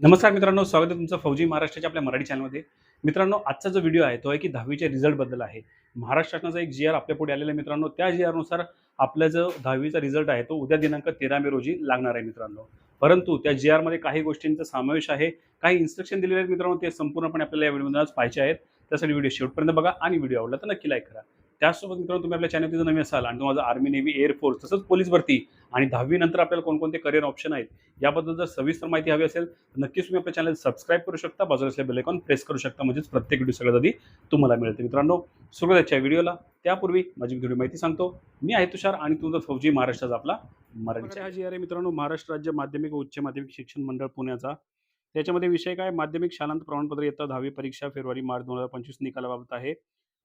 नमस्कार मित्रांनो स्वागत आहे तुमचं फौजी महाराष्ट्राच्या आपल्या मराठी चॅनलमध्ये. मित्रांनो आजचा जो व्हिडिओ आहे तो आहे की दहावीच्या रिझल्टबद्दल आहे. महाराष्ट्र शासनाचा एक जी आर आपल्या पुढे आलेला आहे मित्रांनो. त्या जी आरनुसार आपला जो दहावीचा रिझल्ट आहे तो उद्या दिनांक तेरा मे रोजी लागणार आहे मित्रांनो. परंतु त्या जी आरमध्ये काही गोष्टींचा समावेश आहे काही इन्स्ट्रक्शन दिलेले आहेत मित्रांनो ते संपूर्णपणे आपल्याला या व्हिडिओमध्ये आज पाहिजे आहेत. त्यासाठी व्हिडिओ शेवटपर्यंत बघा आणि व्हिडिओ आवडला तर नक्की लाईक करा. त्याचसोबत मित्रांनो तुम्ही आपल्या चॅनल जर नवीन असाल आणि तुम्हाला आर्मी नेव्ही एअरफोर्स तसंच पोलीस भरती आणि दहावी नंतर आपल्याला कोणकोणते करिअर ऑप्शन आहेत याबद्दल जर सविस्तर माहिती हवी असेल तर नक्कीच तुम्ही आपल्या चॅनल सबस्क्राईब करू शकता. बाजूला असलेल्या बेल प्रेस करू शकता. म्हणजेच प्रत्येक व्हिडिओ सगळ्यात आधी तुम्हाला मिळते. मित्रांनो सुरुवातीच्या व्हिडिओला त्यापूर्वी माझी व्हिडिओ माहिती सांगतो. मी आहे तुषार आणि तुमचा फौजी महाराष्ट्राचा आपला मराठी हा जी आहे मित्रांनो महाराष्ट्र राज्य माध्यमिक व उच्च माध्यमिक शिक्षण मंडळ पुण्याचा. त्याच्यामध्ये विषय काय? माध्यमिक शालांत प्रमाणपत्र इयत्ता दहावी परीक्षा फेब्रुवारी मार्च दोन हजार पंचवीस निकालाबाबत आहे.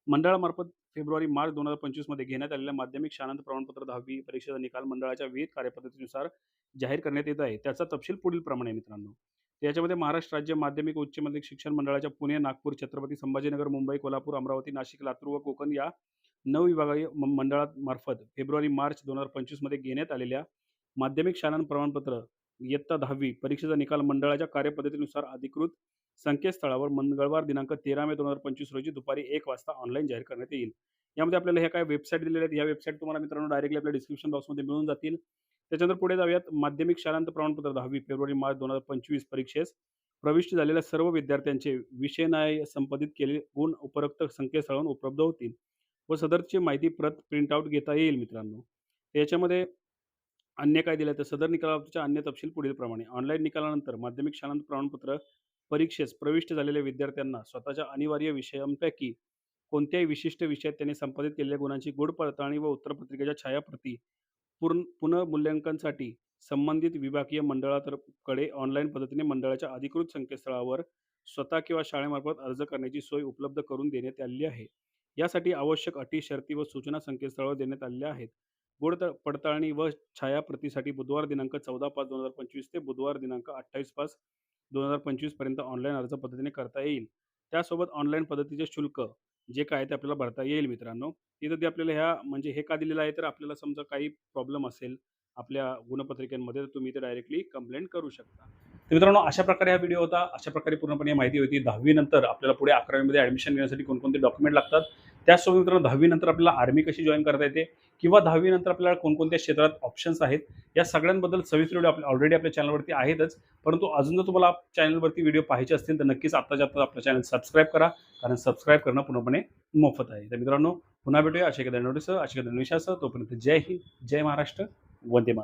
मंडळामार्फत फेब्रुवारी मार्च दोन हजार पंचवीसमध्ये घेण्यात आलेल्या माध्यमिक शाळांत प्रमाणपत्र दहावी परीक्षेचा निकाल मंडळाच्या विविध कार्यपद्धतीनुसार जाहीर करण्यात येत आहे. त्याचा तपशील पुढील प्रमाणे आहे मित्रांनो. त्याच्यामध्ये महाराष्ट्र राज्य माध्यमिक उच्च माध्यमिक शिक्षण मंडळाच्या पुणे नागपूर छत्रपती संभाजीनगर मुंबई कोल्हापूर अमरावती नाशिक लातूर व कोकण या नऊ विभागीय म- मंडळामार्फत फेब्रुवारी मार्च दोन हजार पंचवीसमध्ये घेण्यात आलेल्या माध्यमिक शालांत प्रमाणपत्र इयत्ता दहावी परीक्षेचा निकाल मंडळाच्या कार्यपद्धतीनुसार अधिकृत संकेतस्थळावर मंगळवार दिनांक तेरा मे दोन हजार पंचवीस रोजी दुपारी एक वाजता ऑनलाईन जाहीर करण्यात येईल. यामध्ये आपल्याला ह्या काय वेबसाईट दिलेल्या आहेत? या वेबसाईट तुम्हाला मित्रांनो डायरेक्टली आपल्या डिस्क्रिप्शन बॉक्समध्ये मिळून जातील. त्याच्यानंतर पुढे जाऊयात. माध्यमिक शालांत प्रमाणपत्र दहावी फेब्रुवारी मार्च दोन हजार पंचवीस परीक्षेस प्रविष्ट झालेल्या सर्व विद्यार्थ्यांचे विषयनाय संपादित केलेले गुण उपरोक्त संकेतस्थळावर उपलब्ध होतील व सदरची माहिती प्रत प्रिंटआउट घेता येईल मित्रांनो. याच्यामध्ये अन्य काय दिलं तर सदर निकालाच्या अन्य तपशील पुढील प्रमाणे ऑनलाईन निकालानंतर माध्यमिक शालांत प्रमाणपत्र परीक्षेस प्रविष्ट झालेल्या विद्यार्थ्यांना स्वतःच्या अनिवार्य विषयांपैकी कोणत्याही विशिष्ट विषयात त्यांनी संपादित केलेल्या गुणांची गुढ पडताळणी व उत्तरपत्रिकेच्या छायाप्रती पूर्ण पुनर्मूल्यांकनसाठी संबंधित विभागीय मंडळाकडे ऑनलाईन पद्धतीने मंडळाच्या अधिकृत संकेतस्थळावर स्वतः किंवा शाळेमार्फत अर्ज करण्याची सोय उपलब्ध करून देण्यात आलेली आहे. यासाठी आवश्यक अटी शर्ती व सूचना संकेतस्थळावर देण्यात आलेल्या आहेत. गुण पडताळणी व छायाप्रतीसाठी बुधवार दिनांक चौदा पाच दोन हजार पंचवीस ते बुधवार दिनांक अठ्ठावीस पाच दोन हजार पंचवीसपर्यंत ऑनलाईन अर्ज पद्धतीने करता येईल. त्यासोबत ऑनलाईन पद्धतीचे शुल्क जे काय ते आपल्याला भरता येईल मित्रांनो. तिथं ते आपल्याला ह्या म्हणजे हे का दिलेलं आहे? तर आपल्याला समजा काही प्रॉब्लेम असेल आपल्या गुणपत्रिकांमध्ये तर तुम्ही ते डायरेक्टली कंप्लेंट करू शकता. तर मित्रांनो अशा प्रकारे हा व्हिडिओ होता. अशा प्रकारे पूर्णपणे माहिती होती. दहावीनंतर आपल्याला पुढे अकरावीमध्ये ॲडमिशन घेण्यासाठी कोणकोणते डॉक्युमेंट लागतात? त्याचसोबत मित्रांनो दहावीनंतर आपल्याला आर्मी कशी जॉईन करता येते? किंवा दहावीनंतर आपल्याला कोणकोणत्या क्षेत्रात ऑप्शन्स आहेत या सगळ्यांबद्दल सविस्तर व्हिडिओ आपल्या ऑलरेडी आपल्या चॅनलवरती आहेतच. परंतु अजून जर तुम्हाला चॅनलवरती व्हिडिओ पाहायचे असतील तर नक्कीच आत्ताच्या आत्ता आपलं चॅनल सबस्क्राईब करा. कारण सबस्क्राईब करणं पूर्णपणे मोफत आहे. तर मित्रांनो पुन्हा भेटूया. अशा एखाद्या नोटीसह अशा एखाद्या विषयासह. तोपर्यंत जय हिंद जय महाराष्ट्र. वंदे मातरम.